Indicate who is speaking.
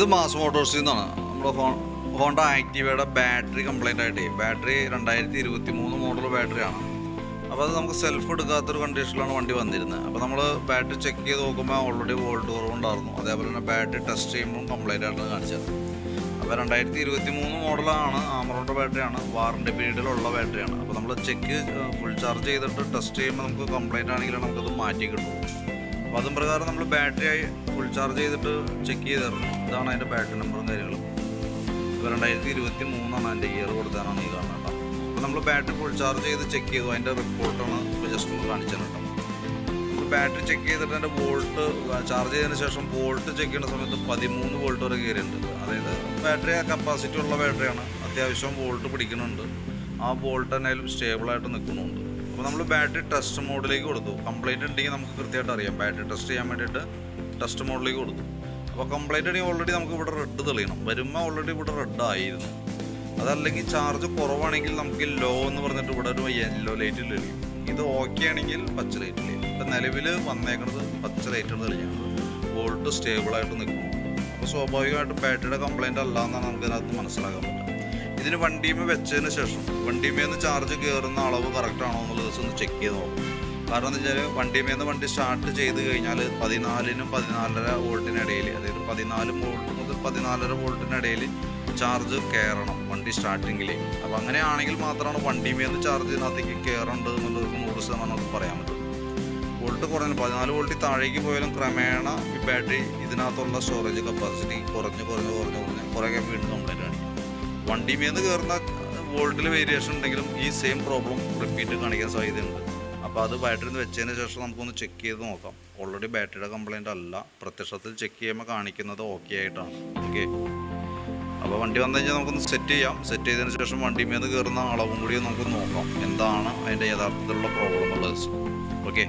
Speaker 1: ഇത് മാസ് മോട്ടോഴ്സിൽ നിന്നാണ്. നമ്മുടെ ഹോ ഹോണ്ട ആക്റ്റീവയുടെ ബാറ്ററി കംപ്ലൈന്റ് ആയിട്ട്. ബാറ്ററി രണ്ടായിരത്തി ഇരുപത്തി മൂന്ന് മോഡൽ ബാറ്ററിയാണ്. അപ്പോൾ അത് നമുക്ക് സെൽഫ് എടുക്കാത്തൊരു കണ്ടീഷനിലാണ് വണ്ടി വന്നിരുന്നത്. അപ്പോൾ നമ്മൾ ബാറ്ററി ചെക്ക് ചെയ്ത് നോക്കുമ്പോൾ ഓൾറെഡി വോൾട്ട് കുറവുണ്ടായിരുന്നു അതേപോലെ തന്നെ ബാറ്ററി ടെസ്റ്റ് ചെയ്യുമ്പോൾ കംപ്ലൈന്റ് ആയിട്ടാണ് കാണിച്ചത്. അപ്പോൾ രണ്ടായിരത്തി ഇരുപത്തി മൂന്ന് മോഡലാണ് ആമറോണ്ട ബാറ്ററിയാണ് വാറണ്ടി പീരീഡിലുള്ള ബാറ്ററിയാണ്. അപ്പോൾ നമ്മൾ ചെക്ക് ഫുൾ ചാർജ് ചെയ്തിട്ട് ടെസ്റ്റ് ചെയ്യുമ്പോൾ നമുക്ക് കംപ്ലൈന്റ് ആണെങ്കിലും നമുക്കത് മാറ്റി കിട്ടും അപ്പോൾ അതും പ്രകാരം നമ്മൾ ബാറ്ററി ആയി ഫുൾ ചാർജ് ചെയ്തിട്ട് ചെക്ക് ചെയ്തിരുന്നു ഇതാണ് അതിന്റെ ബാറ്ററി നമ്പറും കാര്യങ്ങളും. ഇപ്പോൾ രണ്ടായിരത്തി ഇരുപത്തി മൂന്നാണ് അതിന്റെ ഇയർ കൊടുത്താനാണ് ഈ കാണുന്നത് കേട്ടോ. അപ്പോൾ നമ്മൾ ബാറ്ററി ഫുൾ ചാർജ് ചെയ്ത് ചെക്ക് ചെയ്തു. അതിന്റെ റിപ്പോർട്ടാണ് ഇപ്പോൾ ജസ്റ്റ് ഒന്ന് കാണിച്ചത് കേട്ടോ. ബാറ്ററി ചെക്ക് ചെയ്തിട്ട് അതിന്റെ വോൾട്ട് ചാർജ് ചെയ്തതിന് ശേഷം വോൾട്ട് ചെക്ക് ചെയ്യുന്ന സമയത്ത് പതിമൂന്ന് വോൾട്ട് വരെ കയറിയിട്ടുണ്ട്. അതായത് ബാറ്ററി കപ്പാസിറ്റി ഉള്ള ബാറ്ററിയാണ് അത്യാവശ്യം വോൾട്ട് പിടിക്കുന്നുണ്ട്. ആ വോൾട്ട് എന്നാലും സ്റ്റേബിളായിട്ട് നിൽക്കുന്നുണ്ട് അപ്പോൾ നമ്മൾ ബാറ്ററി ടെസ്റ്റ് മോഡിലേക്ക് കൊടുത്തു. കംപ്ലൈന്റ് ഉണ്ടെങ്കിൽ നമുക്ക് കൃത്യമായിട്ട് അറിയാം. ബാറ്ററി ടെസ്റ്റ് ചെയ്യാൻ വേണ്ടിയിട്ട് ടെസ്റ്റ് മോഡിലേക്ക് കൊടുത്തു. അപ്പോൾ കംപ്ലൈന്റ് ഉണ്ടെങ്കിൽ ഓൾറെഡി നമുക്ക് ഇവിടെ റെഡ് തെളിയണം. വരുമ്പോൾ ഓൾറെഡി ഇവിടെ റെഡ് ആയിരുന്നു. അതല്ലെങ്കിൽ ചാർജ് കുറവാണെങ്കിൽ നമുക്ക് ലോ എന്ന് പറഞ്ഞിട്ട് ഇവിടെ ഒരു യെല്ലോ ലൈറ്റ് തെളിയും. ഇത് ഓക്കെ ആണെങ്കിൽ പച്ച ലൈറ്റ് തെളിയും. ഇപ്പം നിലവിൽ വന്നേക്കുന്നത് പച്ച ലൈറ്റാണ് തെളിയുന്നത് വോൾട്ട് സ്റ്റേബിളായിട്ട് നിൽക്കുന്നു. അപ്പോൾ സ്വാഭാവികമായിട്ടും ബാറ്ററിയുടെ കംപ്ലൈന്റ് അല്ല എന്നാണ് നമുക്ക് ഇതിനകത്ത് മനസ്സിലാക്കാൻ പറ്റുക. ഇതിന് വണ്ടിമേ വെച്ചതിന് ശേഷം വണ്ടിമേന്ന് ചാർജ് കയറുന്ന അളവ് കറക്റ്റ് ആണോ എന്നുള്ളത് ഒന്ന് ചെക്ക് ചെയ്ത് നോക്കും കാരണം എന്താ വെച്ചാൽ വണ്ടിമേന്ന് വണ്ടി സ്റ്റാർട്ട് ചെയ്ത് കഴിഞ്ഞാൽ പതിനാലിനും പതിനാലര വോൾട്ടിനിടയിൽ അതായത് പതിനാല് വോൾട്ട് മുതൽ പതിനാലര വോൾട്ടിനിടയിൽ ചാർജ് കയറണം വണ്ടി സ്റ്റാർട്ടിങ്ങിൽ അപ്പോൾ അങ്ങനെയാണെങ്കിൽ മാത്രമാണ് വണ്ടിമേന്ന് ചാർജ് ഇതിനകത്തേക്ക് കയറേണ്ടത് എന്നുള്ളത് നൂറ് ശതമാനം നമുക്ക് പറയാൻ പറ്റും. വോൾട്ട് കുറഞ്ഞു പതിനാല് വോൾട്ടിൽ താഴേക്ക് പോയാലും ക്രമേണ ഈ ബാറ്ററി ഇതിനകത്തുള്ള സ്റ്റോറേജ് കപ്പാസിറ്റി കുറഞ്ഞ് കുറഞ്ഞ് കുറഞ്ഞ് കുറഞ്ഞ് കുറേയൊക്കെ വീണ്ടും കംപ്ലൈന്റ് കാണിക്കും വണ്ടിമേന്ന് കയറുന്ന വോൾട്ടിൽ വേരിയേഷൻ ഉണ്ടെങ്കിലും ഈ സെയിം പ്രോബ്ലം റിപ്പീറ്റ് കാണിക്കാൻ സാധ്യതയുണ്ട്. അപ്പോൾ അത് ബാറ്ററിന്ന് വെച്ചതിന് ശേഷം നമുക്കൊന്ന് ചെക്ക് ചെയ്ത് നോക്കാം. ഓൾറെഡി ബാറ്ററിയുടെ കംപ്ലൈന്റ് അല്ല. പ്രത്യക്ഷത്തിൽ ചെക്ക് ചെയ്യുമ്പോൾ കാണിക്കുന്നത് ഓക്കെ ആയിട്ടാണ്. ഓക്കെ അപ്പോൾ വണ്ടി വന്നു കഴിഞ്ഞാൽ നമുക്കൊന്ന് സെറ്റ് ചെയ്യാം. സെറ്റ് ചെയ്തതിന് ശേഷം വണ്ടി വണ്ടിമേന്ന് കയറുന്ന അളവും കൂടി നമുക്ക് നോക്കാം. എന്താണ് അതിന്റെ യഥാർത്ഥത്തിലുള്ള പ്രോബ്ലം എന്നുള്ളത് ഓക്കെ